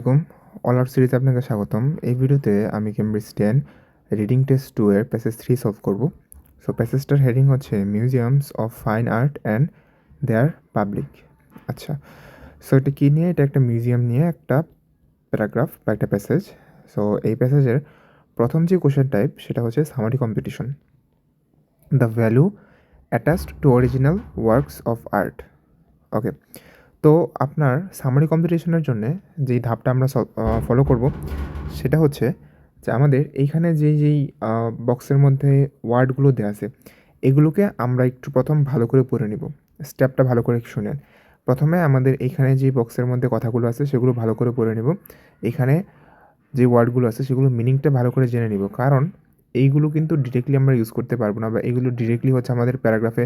আলাইকুম। অলার সিরিজে আপনাকে স্বাগতম। এই ভিডিওতে আমি Cambridge ten reading test two এর প্যাসেজ থ্রি সলভ করব। সো প্যাসেজটার হেডিং হচ্ছে museums of fine art and their public আচ্ছা সো এটা কী নিয়ে? এটা একটা মিউজিয়াম নিয়ে একটা প্যারাগ্রাফ বা একটা প্যাসেজ সো এই প্যাসেজের প্রথম যে কোশ্চেন টাইপ সেটা হচ্ছে summary completion the value attached to original works of art okay তো আপনার সামারি কম্পিটিশনের জন্য যেই ধাপটা আমরা ফলো করব, সেটা হচ্ছে যে আমাদের এইখানে যেই যেই বক্সের মধ্যে ওয়ার্ডগুলো দেওয়া আছে, এগুলোকে আমরা একটু প্রথম ভালো করে পড়ে নিব। স্টেপটা ভালো করে শুনেন। প্রথমে আমাদের এইখানে যে বক্সের মধ্যে কথাগুলো আছে, সেগুলো ভালো করে পড়ে নেব। এখানে যে ওয়ার্ডগুলো আছে সেগুলো মিনিংটা ভালো করে জেনে নিব। কারণ এইগুলো কিন্তু ডিরেক্টলি আমরা ইউজ করতে পারব না বা এগুলো ডিরেক্টলি হচ্ছে আমাদের প্যারাগ্রাফে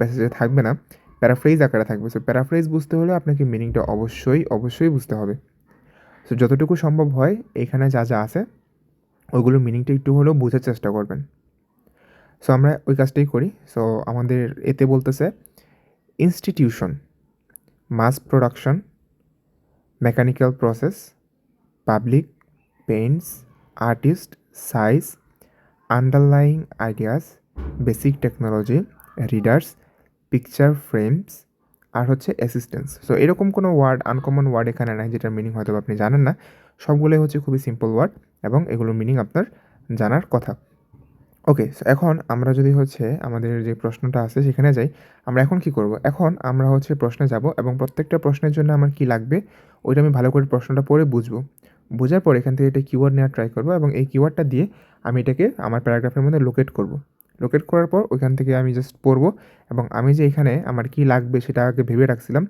প্যাসেজে থাকবে না। প্যারাফ্রেজ আকারে থাকবে। সো প্যারাফ্রেজ বুঝতে হলে আপনাকে মিনিংটা অবশ্যই অবশ্যই বুঝতে হবে। সো যতটুকু সম্ভব হয়, এখানে যা যা আছে, ওইগুলোর মিনিংটা একটু হলেও বোঝার চেষ্টা করবেন। সো আমরা ওই কাজটাই করি। সো আমাদের এতে বলতেছে institution mass production mechanical process public paints artist size underlying ideas basic technology readers picture frames আর হচ্ছে অ্যাসিস্ট্যান্স সো এরকম কোনো ওয়ার্ড আনকমন ওয়ার্ড এখানে নাই যেটার মিনিং হয়তো আপনি জানেন না। সবগুলোই হচ্ছে খুবই সিম্পল ওয়ার্ড এবং এগুলোর মিনিং আপনার জানার কথা। ওকে সো এখন আমরা যদি হচ্ছে আমাদের যে প্রশ্নটা আছে সেখানে যাই। আমরা এখন কি করব? এখন আমরা হচ্ছে প্রশ্নে যাব এবং প্রত্যেকটা প্রশ্নের জন্য আমার কি লাগবে ওইটা আমি ভালো করে প্রশ্নটা পড়ে বুঝব। বোঝার পর এখান থেকে এটা কিওয়ার্ড নেওয়ার ট্রাই করব এবং এই কিওয়ার্ডটা দিয়ে আমি এটাকে আমার প্যারাগ্রাফের মধ্যে লোকেট করব। লোকেট করার পর ওইখান থেকে আমি জাস্ট পড়ব এবং আমি যে এখানে আমার কি লাগবে সেটা আগে ভেবে রাখছিলাম।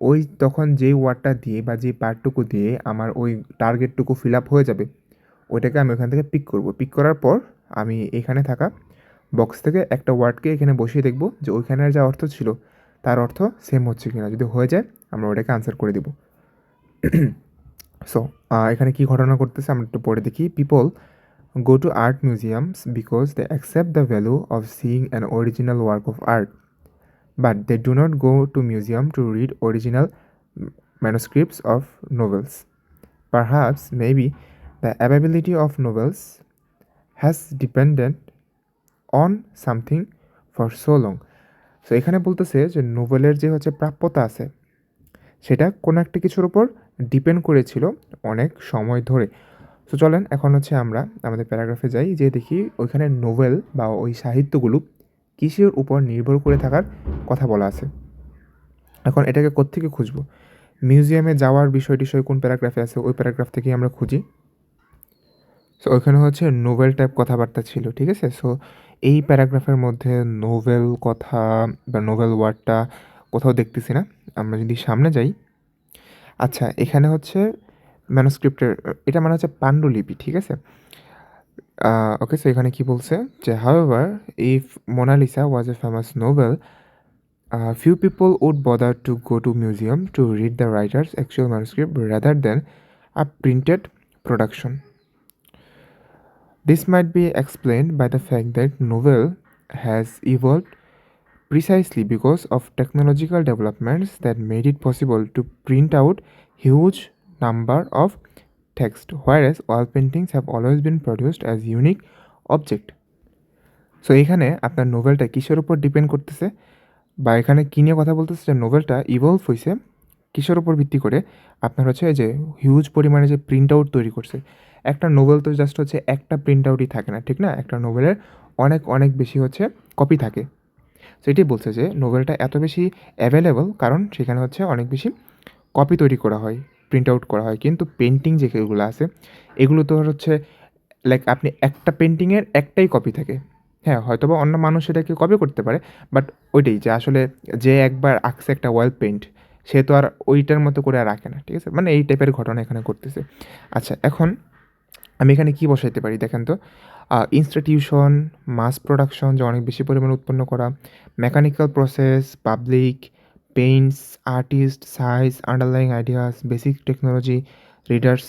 ওই তখন যেই ওয়ার্ডটা দিয়ে বা যে পার্টটুকু দিয়ে আমার ওই টার্গেটটুকু ফিল আপ হয়ে যাবে, ওইটাকে আমি ওখান থেকে পিক করব। পিক করার পর আমি এখানে থাকা বক্স থেকে একটা ওয়ার্ডকে এখানে বসিয়ে দেখব যে ওইখানের যা অর্থ ছিল, তার অর্থ সেম হচ্ছে কিনা। যদি হয়ে যায়, আমরা ওটাকে আনসার করে দিব। সো এখানে কি ঘটনা করতেছে আমরা একটু পড়ে দেখি। People go to art museums because they accept the value of seeing an original work of art but they do not go to museum to read original manuscripts of novels perhaps maybe the availability of novels has depended on something for so long so এখানে বলতেছে যে নোভেলের যে হচ্ছে প্রাপ্যতা আছে সেটা কোনো একটা কিছুর উপর ডিপেন্ড করেছিল অনেক সময় ধরে সো চলেন, এখন হচ্ছে আমরা আমাদের প্যারাগ্রাফে যাই যে দেখি ওইখানে নোভেল বা ওই সাহিত্যগুলো কিসের উপর নির্ভর করে থাকার কথা বলা আছে। এখন এটাকে কোত্থেকে খুঁজবো? মিউজিয়ামে যাওয়ার বিষয় টিষয় কোন প্যারাগ্রাফে আছে, ওই প্যারাগ্রাফ থেকেই আমরা খুঁজি। সো ওইখানে হচ্ছে নোভেল টাইপ কথাবার্তা ছিল, ঠিক আছে? সো এই প্যারাগ্রাফের মধ্যে নোভেল কথা বা নোভেল ওয়ার্ডটা কোথাও দেখতেছি না, আমরা যদি সামনে যাই। আচ্ছা এখানে হচ্ছে ম্যানোস্ক্রিপ্টের এটা মানে হচ্ছে পাণ্ডুলিপি ঠিক আছে ওকে সো এখানে কি বলছে যে however if Mona Lisa was a famous novel few people would bother to go to museum to read the writer's actual manuscript rather than a printed production This might be explained by the fact that novel has evolved precisely because of technological developments that made it possible to print out huge number of text. Whereas oil paintings have always been produced as unique object. So এখানে আপনার নোভেলটা কিসের উপর depend করতেছে? বা এখানে কী নিয়ে কথা বলতেছে? যে নোভেলটা ইভলভ হয়েছে কিসের উপর ভিত্তি করে? আপনার হচ্ছে যে হিউজ পরিমাণে যে প্রিন্ট আউট তৈরি করছে। একটা নোবেল তো জাস্ট হচ্ছে একটা প্রিন্ট আউটই থাকে না, ঠিক না? একটা নোবেলের অনেক অনেক বেশি হচ্ছে কপি থাকে। সেটি বলছে যে নোবেলটা এত বেশি অ্যাভেলেবল কারণ সেখানে হচ্ছে অনেক বেশি কপি তৈরি করা হয়। প্রিন্ট আউট করা হয়। কিন্তু পেন্টিং যেগুলো আছে, এগুলো তো হচ্ছে লাইক আপনি একটা পেন্টিংয়ের একটাই কপি থাকে। হ্যাঁ হয়তো বা অন্য মানুষ সেটাকে কপি করতে পারে বাট ওইটাই যে আসলে যে একবার আঁকছে একটা ওয়াল পেন্ট সে তো আর ওইটার মতো করে আর রাখে না, ঠিক আছে? মানে এই টাইপের ঘটনা এখানে করতেছে আচ্ছা এখন আমি এখানে কী বসাইতে পারি, দেখেন তো? ইনস্টিটিউশন মাস প্রোডাকশন যে অনেক বেশি পরিমাণে উৎপন্ন করা mechanical process public paints artist size underlying ideas basic technology readers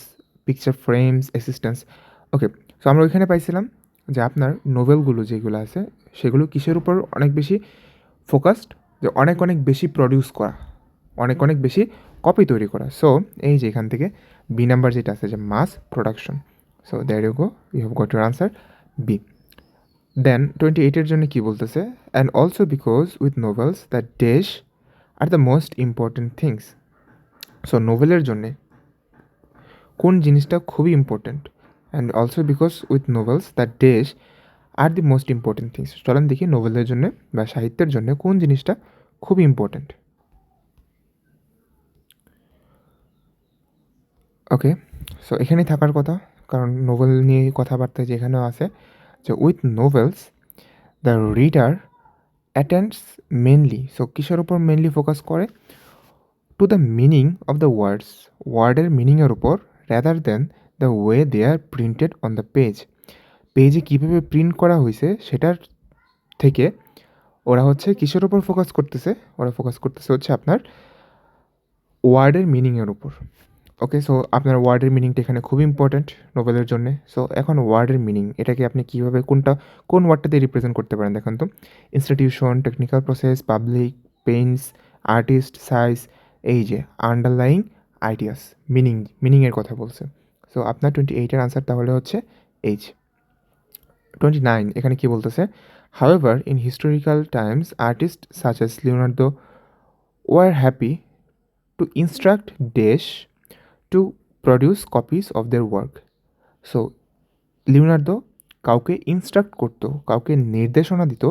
picture frames assistance okay so আমরা ওইখানে পাইছিলাম যে আপনার নোভেলগুলো যেগুলো আছে, সেগুলো কিসের উপর অনেক বেশি ফোকাসড যে অনেক অনেক বেশি প্রডিউস করা, অনেক অনেক বেশি কপি তৈরি করা। সো এই যে এখান থেকে বি নাম্বার যেটা আছে, যে mass production so there you go you have got your answer B then twenty এইটের জন্য কী বলতেছে? And also because with novels the dash are the most important things so নোভেলের জন্যে কোন জিনিসটা খুবই important and also because with novels the dash are the most important things চলেন দেখি নোভেলের জন্য বা সাহিত্যের জন্য কোন জিনিসটা খুব ইম্পর্টেন্ট ওকে সো এখানেই থাকার কথা, কারণ নোভেল নিয়ে কথাবার্তা যেখানেও আছে, যে with novels the reader attends mainly so কিসের উপর মেনলি ফোকাস করে? To the meaning of the words ওয়ার্ডের মিনিংয়ের উপর rather than the way they are printed on the page পেজে কীভাবে প্রিন্ট করা হয়েছে সেটার থেকে ওরা হচ্ছে কিসের ওপর ফোকাস করতেছে? ওরা ফোকাস করতেছে হচ্ছে আপনার ওয়ার্ডের মিনিংয়ের উপর। ওকে সো আপনার ওয়ার্ডের মিনিংটা এখানে খুব ইম্পর্ট্যান্ট নোবেলের জন্য। সো এখন ওয়ার্ডের মিনিং এটাকে আপনি কীভাবে, কোনটা, কোন ওয়ার্ডটাতে রিপ্রেজেন্ট করতে পারেন দেখেন তো? Institution technical process public paints artist size এই যে আন্ডারলাইং আইডিয়াস মিনিং মিনিংয়ের কথা বলছে। সো আপনার টোয়েন্টি এইটের আনসার তাহলে হচ্ছে এইচ টোয়েন্টি নাইন এখানে কী বলতেছে? However in historical times artist such as Leonardo were happy to instruct dash to produce copies of their work so Leonardo কাউকে ইনস্ট্রাক্ট করতো, কাউকে নির্দেশনা দিত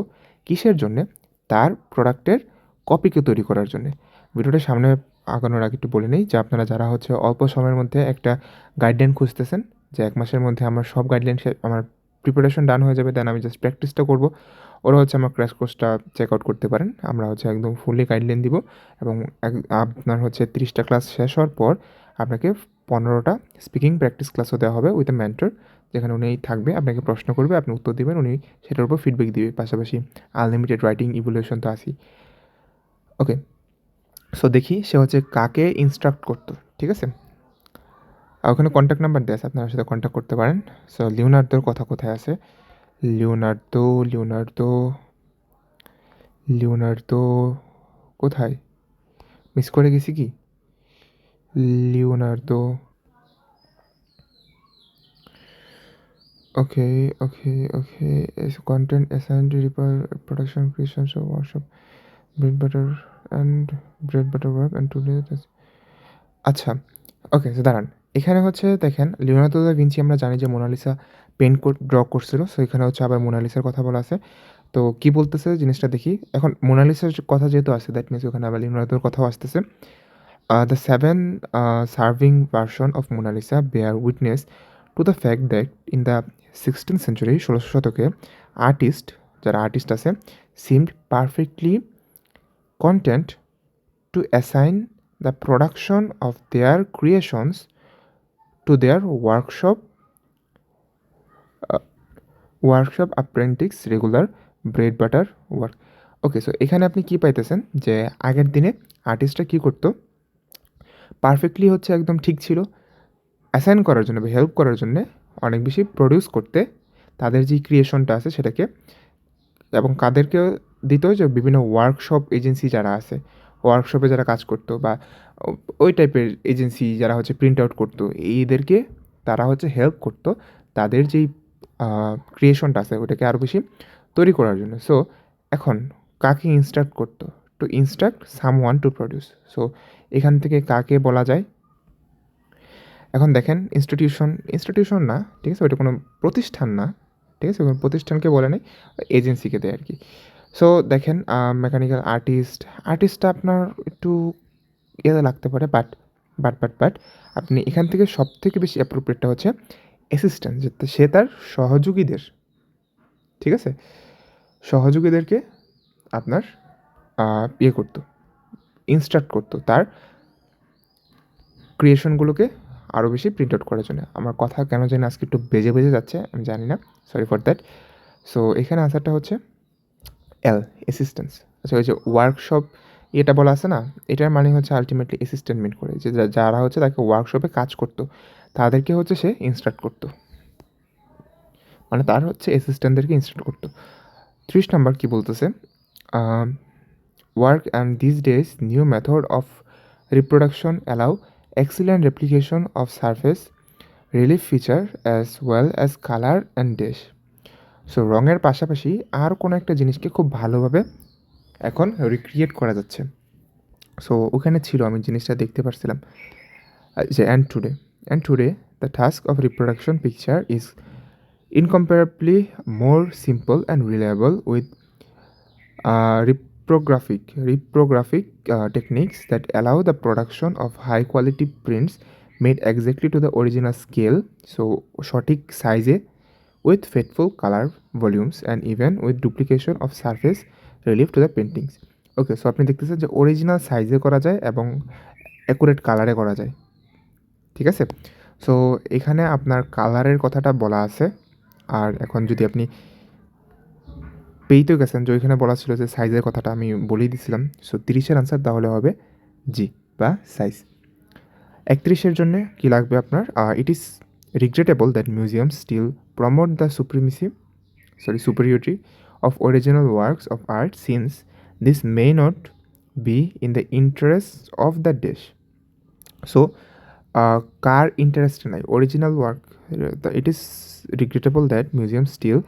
কিসের জন্যে? তার প্রোডাক্টের কপিকে তৈরি করার জন্যে। ভিডিওটা সামনে আগানোর আগে একটু বলে নেই যে আপনারা যারা হচ্ছে অল্প সময়ের মধ্যে একটা গাইডলাইন খুঁজতেছেন, যে এক মাসের মধ্যে আমার সব গাইডলাইন আমার প্রিপারেশন ডান হয়ে যাবে দেন আমি জাস্ট প্র্যাকটিসটা করব। ওরা হচ্ছে আমার ক্র্যাশ কোর্সটা চেক আউট করতে পারেন। আমরা হচ্ছে একদম ফুললি গাইডলাইন দিব এবং আপনার হচ্ছে তিরিশটা ক্লাস শেষ হওয়ার পর আপনাকে পনেরোটা স্পিকিং প্র্যাকটিস ক্লাসও দেওয়া হবে উইথ এ মেন্টর যেখানে উনি থাকবে, আপনাকে প্রশ্ন করবে, আপনি উত্তর দেবেন, উনি সেটার উপর ফিডব্যাক দিবে। পাশাপাশি আনলিমিটেড রাইটিং ইভলিউশন তো আসি ওকে সো দেখি সে হচ্ছে কাকে ইনস্ট্রাক্ট করতো, ঠিক আছে? আর ওখানে কন্ট্যাক্ট নাম্বার দেওয়া আছে, আপনার সাথে কন্ট্যাক্ট করতে পারেন। সো লিওনার্দোর কথা কোথায় আছে? লিওনার্দো লিওনার্দো লিওনার্দো কোথায়? মিস করে গেছি কি? Leonardo okay okay okay content assigned repair production creation সব workshop bread butter and bread butter work and today আচ্ছা ওকে দাঁড়ান। এখানে হচ্ছে দেখেন লিওনার্দো দা ভিঞ্চি আমরা জানি যে Mona Lisa pen code draw করছিল সো এখানে হচ্ছে আবার মোনালিসার কথা বলা আছে। তো কি বলতেছে জিনিসটা দেখি। এখন মোনালিসার কথা যেহেতু আছে দ্যাট মিনস ওখানে আবার লিওনার্দোর কথাও আসতেছে। The seven serving version of Mona Lisa bear witness to the fact that in the sixteen century ষোলোশো শতকে আর্টিস্ট যারা আর্টিস্ট আছে seemed perfectly content to assign the production of their creations to their workshop workshop apprentices regular bread butter work okay so এখানে আপনি কি পাইতেছেন? যে আগের দিনে আর্টিস্টরা কী করতো? পারফেক্টলি হচ্ছে একদম ঠিক ছিল। অ্যাসাইন করার জন্য বা হেল্প করার জন্যে অনেক বেশি প্রডিউস করতে তাদের যে ক্রিয়েশনটা আছে সেটাকে এবং কাদেরকে দিত যে বিভিন্ন ওয়ার্কশপ এজেন্সি যারা আছে ওয়ার্কশপে যারা কাজ করতো বা ওই টাইপের এজেন্সি যারা হচ্ছে প্রিন্ট আউট করতো, এইদেরকে তারা হচ্ছে হেল্প করতো তাদের যেই ক্রিয়েশনটা আছে ওটাকে আরও বেশি তৈরি করার জন্য। সো এখন কাকে ইনস্ট্রাক্ট করতো? To instruct someone to produce so এখান থেকে কাকে বলা যায়? এখন দেখেন ইনস্টিটিউশন ইনস্টিটিউশন না, ঠিক আছে? ওইটা কোনো প্রতিষ্ঠান না, ঠিক আছে? কোনো প্রতিষ্ঠানকে বলে নেই এজেন্সিকে দেয় আর কি সো দেখেন মেকানিক্যাল আর্টিস্ট আর্টিস্টটা আপনার একটু ইয়েতে লাগতে পারে বাট বাট বাট বাট আপনি এখান থেকে সব থেকে বেশি অ্যাপ্রোপ্রিয়েটটা হচ্ছে অ্যাসিস্ট্যান্ট যে সে তার সহযোগীদের, ঠিক আছে? সহযোগীদেরকে আপনার ইয়ে করতো। ইনস্ট্রাক্ট করতো তার ক্রিয়েশনগুলোকে আরও বেশি প্রিন্ট আউট করার জন্য। আমার কথা কেন জানি আজকে একটু বেজে বেজে যাচ্ছে, আমি জানি না। সরি ফর দ্যাট সো এখানে আনসারটা হচ্ছে এল অ্যাসিস্ট্যান্স আচ্ছা ওই যে ওয়ার্কশপ এটা বলা আছে না, এটার মানে হচ্ছে আলটিমেটলি অ্যাসিস্ট্যান্ট মিন করে। যে যারা হচ্ছে তাকে ওয়ার্কশপে কাজ করতো, তাদেরকে হচ্ছে সে ইনস্ট্রাক্ট করতো। মানে তার হচ্ছে অ্যাসিস্ট্যান্টদেরকে ইনস্ট্রাক্ট করতো। ত্রিশ নাম্বার কী বলতেছে? Work and this days new method of reproduction allow excellent replication of surface relief feature as well as color and dash so রঙের পাশাপাশি আর কোনো একটা জিনিসকে খুব ভালোভাবে এখন রিক্রিয়েট করা যাচ্ছে সো ওখানে ছিল আমি জিনিসটা দেখতে পারছিলাম যে and today and today the task of reproduction picture is more simple and reliable with uh, reprographic reprographic techniques that allow the production of high quality prints made exactly to the original scale so সঠিক সাইজে with faithful colour volumes and even with duplication of surface relief to the paintings okay so আপনি দেখতেছেন যে original সাইজে করা যায় এবং accurate কালারে করা যায়। ঠিক আছে? সো এখানে আপনার কালারের কথাটা বলা আছে। আর এখন যদি আপনি পেইতেও গেছেন। যে ওইখানে বলা ছিল যে সাইজের কথাটা আমি বলেই দিছিলাম। সো তিরিশের আনসার তাহলে হবে জি বা সাইজ একত্রিশের জন্য কি লাগবে আপনার? It is regrettable that museum still promote the supremacy sorry superiority of original works of art since this may not be in the interest of the dash so car interest নাই? Original work it is regrettable that museum still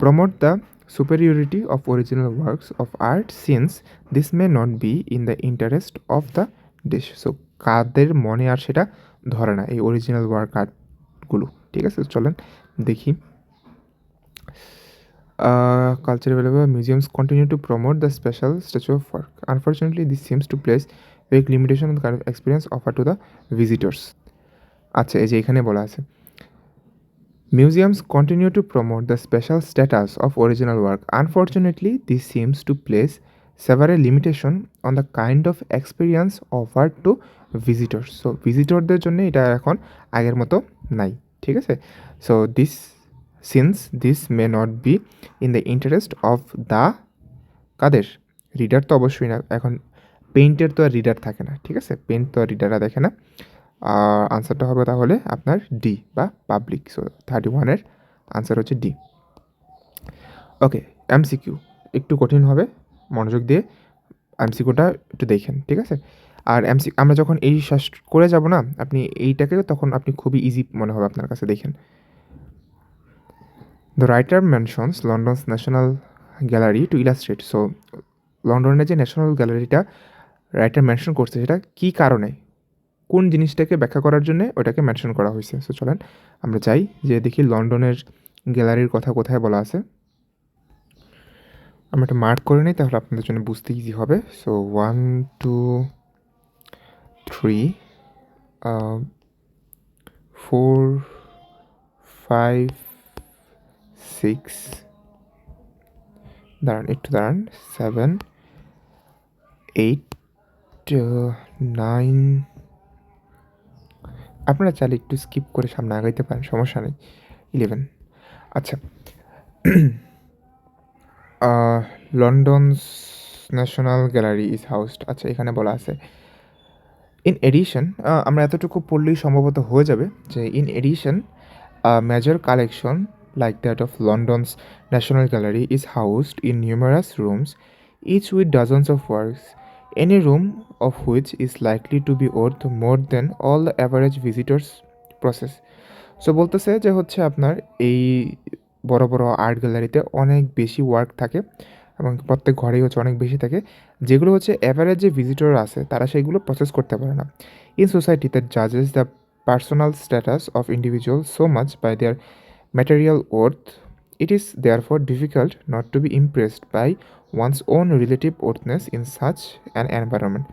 promote the superiority of original works of art since this may not be in the interest of the dish so কাদের মনে আর সেটা ধরে না এই original work আর্টগুলো ঠিক আছে চলেন দেখি culture museums continue to promote the special statue of work unfortunately this seems to place vague limitation on the kind of experience offered to the visitors আচ্ছা এই যে এখানে বলা আছে Museums continue to promote the special status of original work. Unfortunately, this seems to place several limitations on the kind of experience offered to visitors. So, ভিজিটরদের জন্য এটা এখন আগের মতো নাই ঠিক আছে so this since this may not be in the interest of the Quader reader তো অবশ্যই না এখন পেইন্টের তো আর রিডার থাকে না ঠিক আছে পেইন্ট তো আর রিডাররা দেখে না আনসারটা হবে তাহলে আপনার ডি বা পাবলিক সো থার্টি ওয়ানের আনসার হচ্ছে ডি ওকে এমসিকিউ একটু কঠিন হবে, মনোযোগ দিয়ে এমসিকিউটা একটু দেখেন, ঠিক আছে? আর এমসি আমরা যখন এই শ্বাস করে যাব না, আপনি এইটাকে তখন আপনি খুবই ইজি মনে হবে আপনার কাছে, দেখেন। The writer mentions London's National Gallery to illustrate so লন্ডনের যে ন্যাশনাল গ্যালারিটা রাইটার মেনশন করছে, সেটা কী কারণে? কোন জিনিসটাকে ব্যাখ্যা করার জন্য ওটাকে মেনশন করা হয়েছে। সো চলেন আমরা চাই যে দেখি লন্ডনের গ্যালারির কথা কোথায় বলা আছে। আমরা এটা মার্ক করে নিই, তাহলে আপনাদের জন্য বুঝতে ইজি হবে। So one two three four five six দাঁড়ান, একটু দাঁড়ান সেভেন এইট নাইন আপনারা চাইলে একটু স্কিপ করে সামনে আগাইতে পারেন, সমস্যা নেই। ইলেভেন আচ্ছা। London's National Gallery is housed আচ্ছা এখানে বলা আছে। ইন এডিশন আমরা এতটুকু পড়লেই সম্ভবত হয়ে যাবে যে in addition major collection like that of London's National Gallery is housed in numerous rooms each with dozens of works any room of which is likely to be worth more than all the average visitors process. So বলতেছে যে হচ্ছে আপনার এই বড় বড় art গ্যালারিতে অনেক বেশি ওয়ার্ক থাকে এবং প্রত্যেক ঘরেই হচ্ছে অনেক বেশি থাকে। যেগুলো হচ্ছে অ্যাভারেজ যে ভিজিটর আছে, তারা সেইগুলো প্রসেস করতে পারে না। In society that জাজেস the personal status of individual so much by their material worth is therefore difficult not to be impressed by one's own relative worthiness in such an environment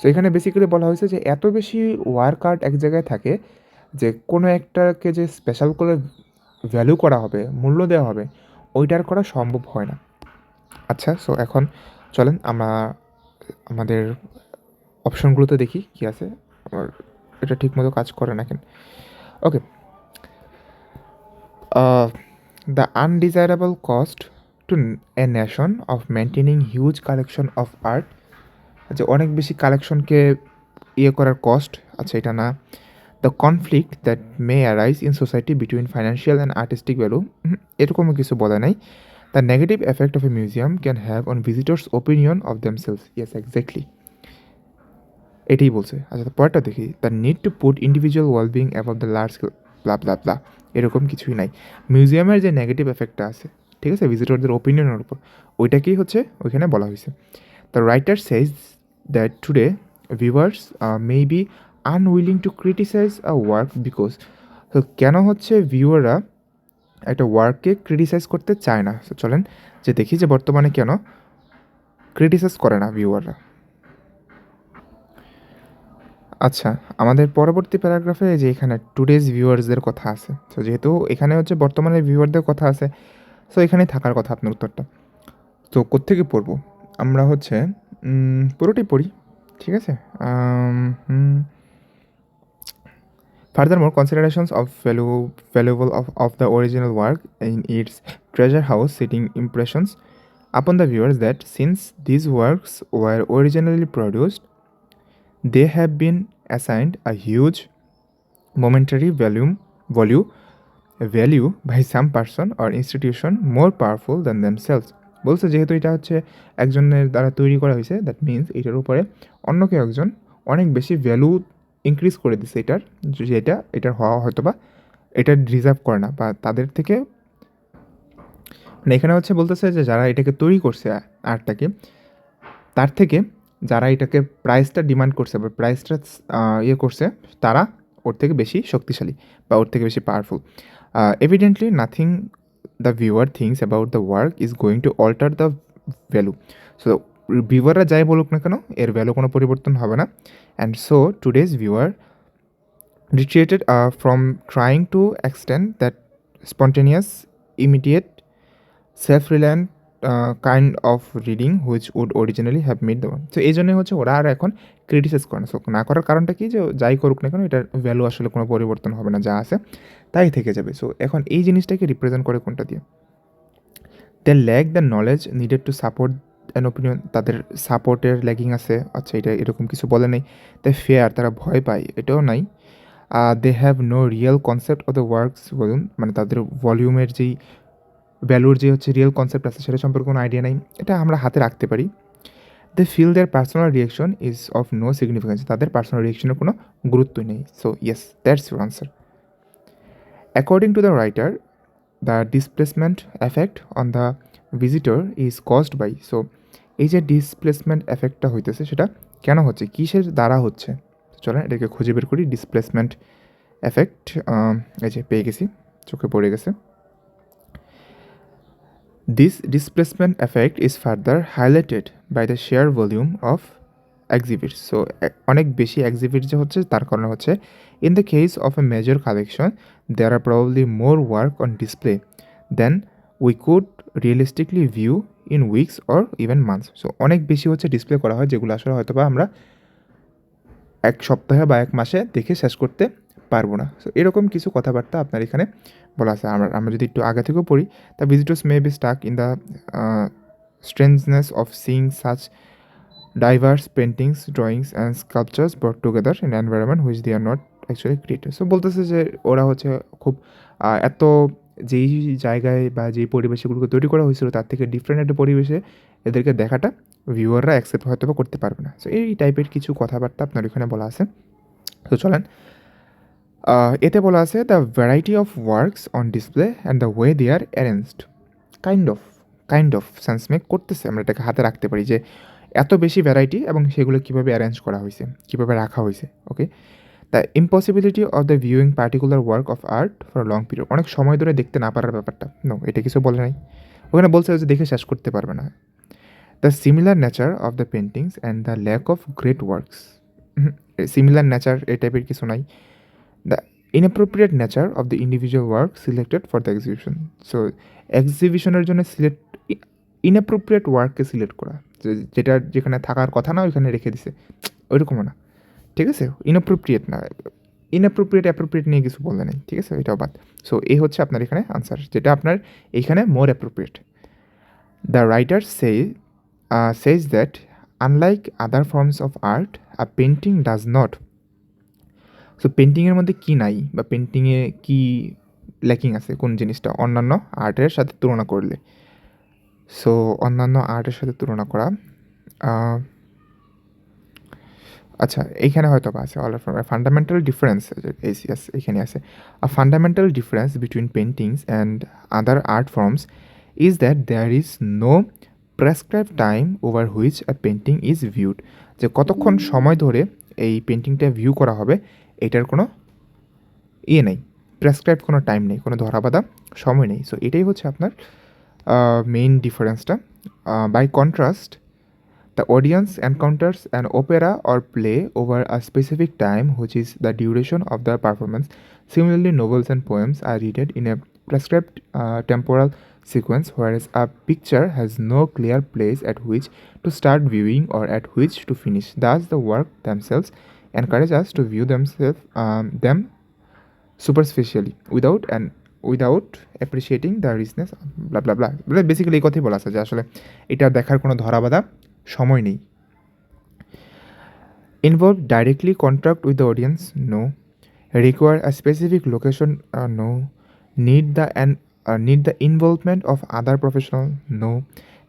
so এখানে basically বলা হয়েছে যে এত বেশি work art এক জায়গায় থাকে যে কোনো একটাকে যে স্পেশাল করে ভ্যালু করা হবে, মূল্য দেওয়া হবে, ওইটার করা সম্ভব হয় না। আচ্ছা সো এখন চলেন আমরা আমাদের অপশনগুলোতে দেখি কী আছে। আমার এটা ঠিকমতো কাজ করে না কেন। Okay the undesirable cost to a nation of maintaining huge collection of art আচ্ছা অনেক বেশি কালেকশনকে ইয়ে করার কস্ট আচ্ছা এটা না। The conflict that may arise in society between financial and artistic value এরকমও কিছু বলা নাই। The negative effect of a museum can have on visitors opinion of themselves yes exactly এটাই বলছে। আচ্ছা পরেরটা দেখি। The need to put individual wellbeing above the large blah blah blah এরকম কিছুই নাই। মিউজিয়ামের যে নেগেটিভ এফেক্টটা আছে, ঠিক আছে? ভিজিটরদের ওপিনিয়নের উপর, ওইটাকেই হচ্ছে ওইখানে বলা হয়েছে। The writer says that today viewers may be unwilling to criticise a work because তো কেন হচ্ছে ভিউয়াররা একটা ওয়ার্ককে ক্রিটিসাইজ করতে চায় না? চলেন যে দেখি যে বর্তমানে কেন ক্রিটিসাইজ করে না ভিউয়াররা আচ্ছা আমাদের পরবর্তী প্যারাগ্রাফে যে এখানে টু ডেজ ভিউয়ার্সদের কথা আছে। সো যেহেতু এখানে হচ্ছে বর্তমানে ভিউয়ারদের কথা আছে সো এখানে থাকার কথা আপনার উত্তরটা। তো কোথেকে পড়ব? আমরা হচ্ছে পুরোটি পড়ি, ঠিক আছে? Furthermore considerations of value valuable of of the original work in its treasure house sitting impressions upon the viewers that since this works were originally produced they have been assigned a huge momentary volume, value value by some person or institution more powerful than themselves. বলছে যেহেতু এটা হচ্ছে একজনের দ্বারা তৈরি করা হয়েছে that means এটার উপরে অন্য কেউ একজন অনেক বেশি ভ্যালু ইনক্রিজ করে দিছে এটার, যেটা এটার হওয়া হয়তো বা এটা রিজার্ভ করে না বা তাদের থেকে। মানে এখানে হচ্ছে বলতেছে যে যারা এটাকে তৈরি করছে আর্টটাকে, তার থেকে যারা এটাকে প্রাইসটা ডিমান্ড করছে বা প্রাইসটা ইয়ে করছে, তারা ওর থেকে বেশি শক্তিশালী বা ওর থেকে বেশি powerful evidently nothing the viewer thinks about the work is going to alter the value so ভিউয়াররা যাই বলুক না কেন, এর ভ্যালু কোনো পরিবর্তন হবে না। And so today's viewer retreated from trying to extend that spontaneous immediate self self-reliant uh, of reading reading would originally have made the তো এই জন্যই হচ্ছে ওরা আর এখন ক্রিটিসাইজ করে না। সো না করার কারণটা কি যে যাই করুক না কেন এটার ভ্যালু আসলে কোনো পরিবর্তন হবে না যা আছে তাই থেকে যাবে। সো এখন এই জিনিসটাকে রিপ্রেজেন্ট করে কোনটা দিয়ে? They lack the knowledge needed to support an opinion তাদের সাপোর্টের ল্যাগিং আছে আচ্ছা এটা এরকম কিছু বলে নেই। তাই ফেয়ার তারা ভয় পায় এটাও নাই। They have no real concept of the works volume মানে তাদের ভলিউমের যেই ভ্যালুর যে হচ্ছে রিয়েল কনসেপ্ট আছে সেটা সম্পর্কে কোনো আইডিয়া নাই, এটা আমরা হাতে রাখতে পারি। They feel their personal reaction is of no significance তাদের পার্সোনাল রিয়েকশনের কোনো গুরুত্বই নেই। So yes that's your answer according to the writer the displacement effect on the visitor is caused by so এই যে ডিসপ্লেসমেন্ট এফেক্টটা হইতেছে, সেটা কেন হচ্ছে? কিসের দ্বারা হচ্ছে? চলেন এটাকে খুঁজে বের করি। ডিসপ্লেসমেন্ট এফেক্ট এই যে পেয়ে গেছি, চোখে পড়ে গেছে। This displacement effect is further highlighted by the sheer volume of exhibit so অনেক বেশি এক্সিবিট যে হচ্ছে, তার কারণে হচ্ছে in the case of a major collection there are probably more work on display then we could realistically view in weeks or even months so অনেক বেশি হচ্ছে ডিসপ্লে করা হয়, যেগুলো আসলে হয়তো বা আমরা এক সপ্তাহে বা এক মাসে দেখে শেষ করতে পারব না। সো এরকম কিছু কথাবার্তা আপনার এখানে বলা আছে। আমরা আমরা যদি একটু আগে থেকেও পড়ি the visitors may be stuck in the strangeness of seeing such diverse paintings drawings and sculptures brought together in environment which they are not actually created so বলতেছে যে ওরা হচ্ছে খুব এত যেই জায়গায় বা যেই পরিবেশগুলোকে তৈরি করা হয়েছিল, তার থেকে ডিফারেন্ট একটা পরিবেশে এদেরকে দেখাটা ভিউয়াররা অ্যাকসেপ্ট হয়তো করতে পারবে না। সো এই টাইপের কিছু কথাবার্তা আপনার এখানে বলা আছে। তো চলেন এতে বলা আছে the variety of works on display and the way they are arranged kind of kind of sense make করতেছে। আমরা এটাকে হাতে রাখতে পারি যে, এত বেশি ভ্যারাইটি এবং সেগুলো কীভাবে অ্যারেঞ্জ করা হয়েছে, কীভাবে রাখা হয়েছে okay the impossibility of the viewing particular work of art for long period অনেক সময় ধরে দেখতে না পারার ব্যাপারটা। নো এটা কিছু বলে নাই। ওখানে বলছে যে, দেখে শেষ করতে পারবে না। The similar nature of the paintings and the lack of great works similar nature এই টাইপের কিছু নাই। The inappropriate nature of the individual work selected for the exhibition so এক্সিবিশনের জন্য সিলেক্ট ইনঅ্যাপ্রোপ্রিয়েট ওয়ার্ককে সিলেক্ট করা। যেটা যেখানে থাকার কথা না, ওইখানে রেখে দিছে। ওইরকমও না। ঠিক আছে? ইনঅ্যাপ্রোপ্রিয়েট না। ইনঅ্যাপ্রোপ্রিয়েট অ্যাপ্রোপ্রিয়েট নিয়ে কিছু বলে নেই। ঠিক আছে? এটাও বাদ। সো এই হচ্ছে আপনার এখানে আনসার যেটা আপনার এইখানে more appropriate the writer say says that unlike other forms of art a painting does not so পেন্টিংয়ের মধ্যে কী নাই? বা পেন্টিংয়ে কী ল্যাকিং আছে? কোন জিনিসটা? অন্যান্য আর্টের সাথে তুলনা করলে। সো অন্যান্য আর্টের সাথে তুলনা করা আচ্ছা এইখানে হয়তো বা আছে। অল ফান্ডামেন্টাল ডিফারেন্স এখানে আছে। A fundamental difference between paintings and other art forms is that there is no prescribe time over which a painting is viewed যে কতক্ষণ সময় ধরে এই পেন্টিংটা ভিউ করা হবে এটার কোনো ইয়ে নেই প্রেসক্রাইব কোনো টাইম নেই, কোনো ধরা বাঁধা সময় নেই। সো এটাই হচ্ছে আপনার মেইন ডিফারেন্সটা by contrast the audience encounters and opera or play over a specific time which is the duration of the performance similarly novels and poems are readed in a prescribe temporal sequence where is a picture has no clear place at which to start viewing or at which to finish the as the work themselves encourage us to view themselves um, them superficially without and without appreciating the richness blah blah blah basically এই কথাই বলা আছে যে আসলে এটা দেখার কোনো ধরাবাধা সময় নেই। Involve directly contract with the audience no require a specific location no need the and need the involvement of other professional no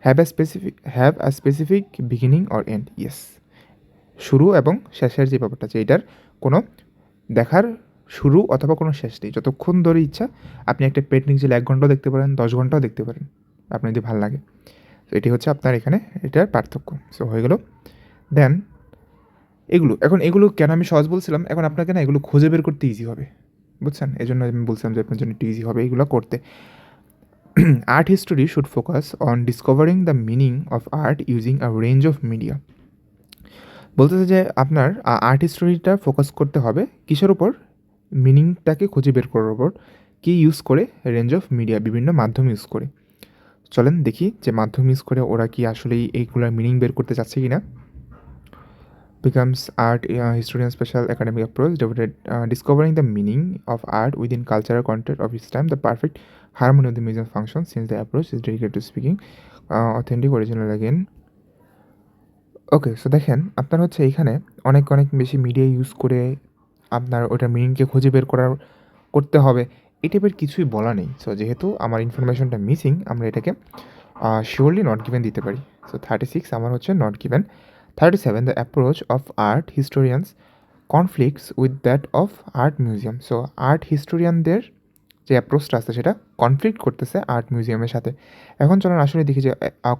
have a specific have a specific beginning or end yes শুরু এবং শেষের যে ব্যাপারটা আছে, এটার কোনো দেখার শুরু অথবা কোনো শেষ নেই। যতক্ষণ ধরে ইচ্ছা, আপনি একটা পেন্টিং চাইলে এক ঘন্টাও দেখতে পারেন, দশ ঘন্টাও দেখতে পারেন। আপনার যদি ভালো লাগে। তো এটি হচ্ছে আপনার এখানে এটার পার্থক্য। সো হয়ে গেল। দেন এগুলো, এখন এগুলো কেন আমি সহজ বলছিলাম? এখন আপনাকে না এগুলো খুঁজে বের করতে ইজি হবে। বুঝছেন? এই জন্য আমি বলছিলাম যে আপনার জন্য একটু ইজি হবে এগুলো করতে। Art history should focus on discovering the meaning of art using a range of media বলতেছে যে আপনার আর্ট স্টোরিটা ফোকাস করতে হবে কিসের ওপর মিনিংটাকে খুঁজে বের করার ওপর কী ইউজ করে? রেঞ্জ অফ মিডিয়া বিভিন্ন মাধ্যম ইউজ করে। চলেন দেখি যে মাধ্যম ইউজ করে ওরা কি আসলেই এইগুলোর মিনিং বের করতে চাচ্ছে কি না becomes art historian special academic approach devoted discovering the meaning of art within cultural context of its time the perfect harmony of the museum function since the approach is dedicate to speaking authentic original again okay so দেখেন, আপনার হচ্ছে এইখানে অনেক অনেক বেশি media use করে আপনার ওটার মিনিংকে খুঁজে বের করার, করতে হবে। এই টাইপের কিছুই বলা নেই। সো যেহেতু আমার ইনফরমেশনটা মিসিং আমরা এটাকে শিওরলি নট গিভেন দিতে পারি। সো থার্টি সিক্স আমার হচ্ছে not given thirty seven the approach of art historians conflicts with that of art museum so art হিস্টোরিয়ানদের যে অ্যাপ্রোচটা আসছে সেটা কনফ্লিক্ট করতেছে আর্ট মিউজিয়ামের সাথে। এখন চলেন আসলে দেখি যে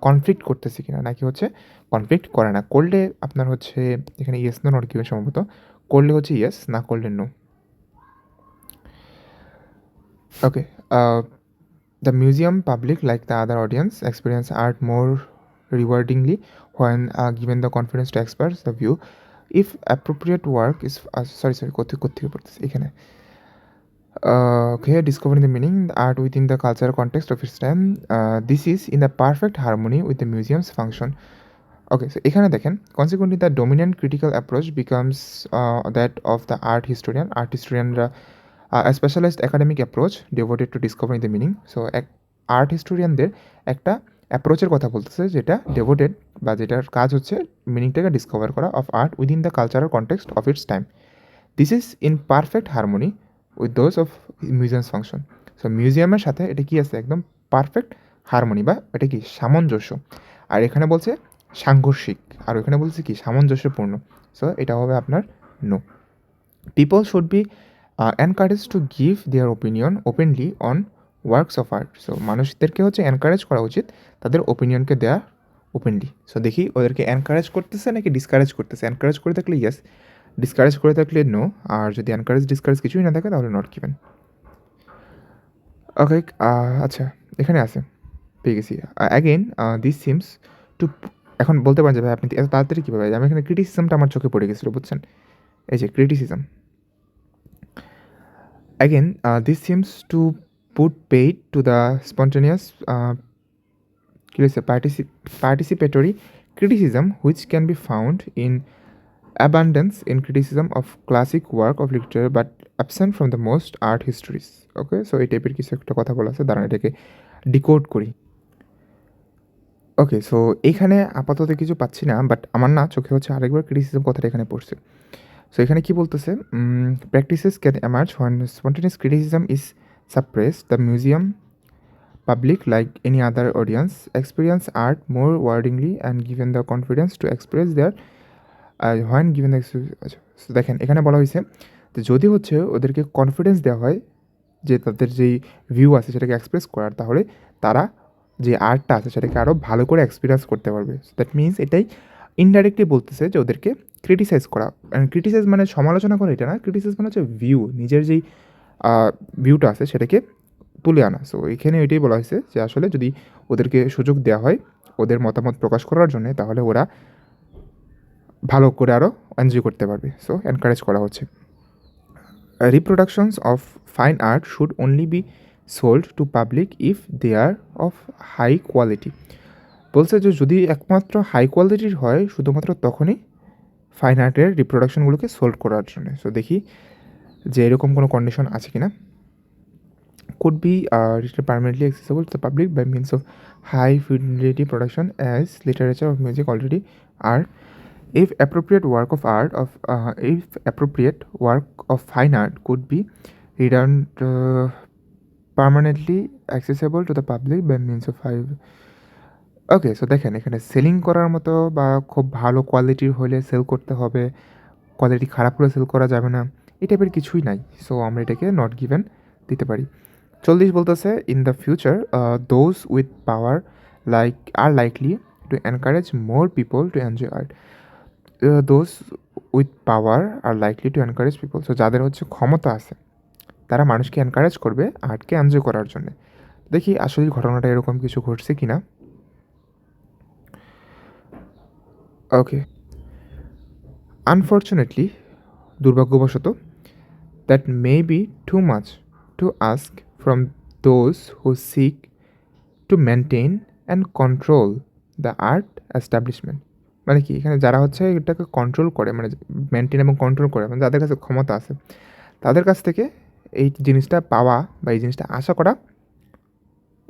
কনফ্লিক্ট করতেছে কিনা, নাকি হচ্ছে কনফ্লিক্ট করে না। করলে আপনার হচ্ছে এখানে ইয়েস নো নট কীভাবে সম্ভবত। করলে হচ্ছে ইয়েস না করলে no okay the museum public like the other audience experience art more rewardingly when given the confidence to experts the view if appropriate work is sorry sorry কোথায় কোথেকে পড়তেছে এখানে। Uh, okay discovering the meaning the art within the cultural context of its time uh, this is in the perfect harmony with the museum's function okay so এখানে দেখেন consequently the dominant critical approach becomes uh, that of the art historian art historianরা a specialized academic approach devoted to discovering the meaning so এক art হিস্টোরিয়ানদের একটা অ্যাপ্রোচের কথা বলতেছে যেটা ডেভোটেড বা যেটার কাজ হচ্ছে মিনিংটাকে ডিসকভার করা of art within the cultural context of its time this is in perfect harmony with those of museums function so মিউজিয়ামের সাথে এটা কি আছে? একদম পারফেক্ট হারমোনি বা এটা কি সামঞ্জস্য। আর এখানে বলছে সাংঘর্ষিক। আর ওখানে বলছে কি সামঞ্জস্যপূর্ণ। সো এটা হবে আপনার no people should be encourage to give their opinion openly on works of art so মানুষদেরকে হচ্ছে এনকারেজ করা উচিত তাদের ওপিনিয়নকে দেওয়া ওপেনলি সো দেখি ওদেরকে এনকারেজ করতেছে নাকি ডিসকারেজ করতেছে? এনকারেজ করে থাকলে ইয়েস ডিসকারেজ করে থাকলে নো আর যদি এনকারেজ ডিসকারেজ কিছুই না থাকে তাহলে নট গিভেন ওকে আচ্ছা এখানে আছে পেয়ে গেছি। অ্যাগেন দিস সিমস টু এখন বলতে পারেন যে ভাই আপনি এত তাড়াতাড়ি কীভাবে আমি এখানে ক্রিটিসিজমটা আমার চোখে পড়ে গেছিল বুঝছেন? এই যে criticism Again, this seems to put paid to the spontaneous uh, particip- participatory criticism which can be found in abundance in criticism of classic work of literature, but absent from the most art histories. Okay so এই টাইপের কিছু একটা কথা বলা আছে, দাঁড়ান এটাকে decode করি। ওকে সো এইখানে আপাতত কিছু পাচ্ছি না বাট আমার না চোখে হচ্ছে আরেকবার ক্রিটিসিজম কথাটা এখানে পড়ছে। সো এখানে কি বলতেছে? Practices can emerge when spontaneous criticism is suppress the museum public like any other audience experience art more rewardingly and given the confidence to express their when given আচ্ছা দেখেন, এখানে বলা হয়েছে যে যদি হচ্ছে ওদেরকে কনফিডেন্স দেওয়া হয়, যে তাদের যেই ভিউ আছে সেটাকে এক্সপ্রেস করার, তাহলে তারা যে আর্টটা আছে সেটাকে আরও ভালো করে এক্সপিরিয়েন্স করতে পারবে। দ্যাট মিনস এটাই ইনডাইরেক্টলি বলতেছে যে ওদেরকে ক্রিটিসাইজ করা। ক্রিটিসাইজ মানে সমালোচনা করা এটা না ক্রিটিসাইজ মানে হচ্ছে ভিউ নিজের যেই ভিউটা আছে সেটাকে তুলে আনা। সো এখানে এটাই বলা হয়েছে যে আসলে যদি ওদেরকে সুযোগ দেওয়া হয়, ওদের মতামত প্রকাশ করার জন্য, তাহলে ওরা ভালো করে আরও এনজয় করতে পারবে। সো এনকারেজ করা হচ্ছে। Reproductions of fine art should only be sold to public if they are of high quality বলছে যে যদি একমাত্র হাই কোয়ালিটির হয় শুধুমাত্র তখনই ফাইন আর্টের রিপ্রোডাকশনগুলোকে সোল্ড করার জন্য। সো দেখি যে এরকম কোনো কন্ডিশন আছে কি না uh, written permanently accessible to the public by means of high fidelity production as literature of music already are if appropriate work of art of uh, if appropriate work of fine art could be written uh, permanently accessible to the public by means of high okay so দেখেন এখানে selling করার মতো বা খুব ভালো কোয়ালিটির হলে sell করতে হবে কোয়ালিটি খারাপ হলে সেল করা যাবে না এই টাইপের কিছুই নাই সো আমরা এটাকে নট গিভেন দিতে পারি। চল্লিশ বলতেছে in the future those with power like are likely to encourage more people to enjoy art those with power are likely to encourage people so যাদের হচ্ছে ক্ষমতা আছে, তারা মানুষকে এনকারেজ করবে আর্টকে এনজয় করার জন্য। দেখি আসলে ঘটনাটা এরকম কিছু ঘটছে কি না ওকে আনফর্চুনেটলি দুর্ভাগ্যবশত that may be too much to ask from those who seek to maintain and control the art establishment মানে কি, এখানে যারা হচ্ছে এটাকে কন্ট্রোল করে মানে মেনটেন এবং কন্ট্রোল করে মানে যাদের কাছে ক্ষমতা আছে, তাদের কাছ থেকে এই জিনিসটা পাওয়া বা এই জিনিসটা আশা করা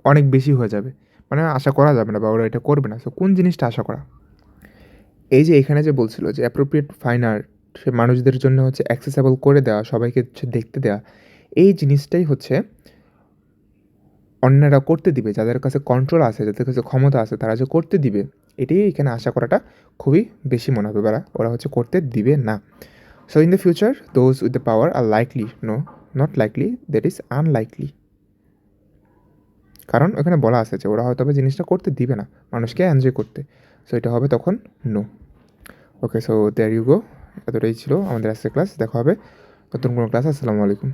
অনেক বেশি হয়ে যাবে। মানে আশা করা যাবে না বা ওরা এটা করবে না। সো কোন জিনিসটা আশা করা? এই যে এখানে যে বলছিল যে অ্যাপ্রোপ্রিয়েট ফাইন আর্ট সে মানুষদের জন্য হচ্ছে অ্যাক্সেসেবল করে দেওয়া, সবাইকে হচ্ছে দেখতে দেওয়া, এই জিনিসটাই হচ্ছে অন্যরা করতে দিবে। যাদের কাছে কন্ট্রোল আছে, যাদের কাছে ক্ষমতা আছে, তারা যে করতে দিবে এটাই এখানে আশা করাটা খুবই বেশি মনে হবে ওরা ওরা হচ্ছে করতে দিবে না। So in the future those with the power are likely no not likely that is unlikely কারণ ওখানে বলা আছে যে ওরা হয়তো জিনিসটা করতে দিবে না, মানুষকে এনজয় করতে। সো এটা হবে তখন no okay so there you go এতটাই ছিল আমাদের আজকের ক্লাস দেখা হবে নতুন কোনো ক্লাস আসসালামু আলাইকুম।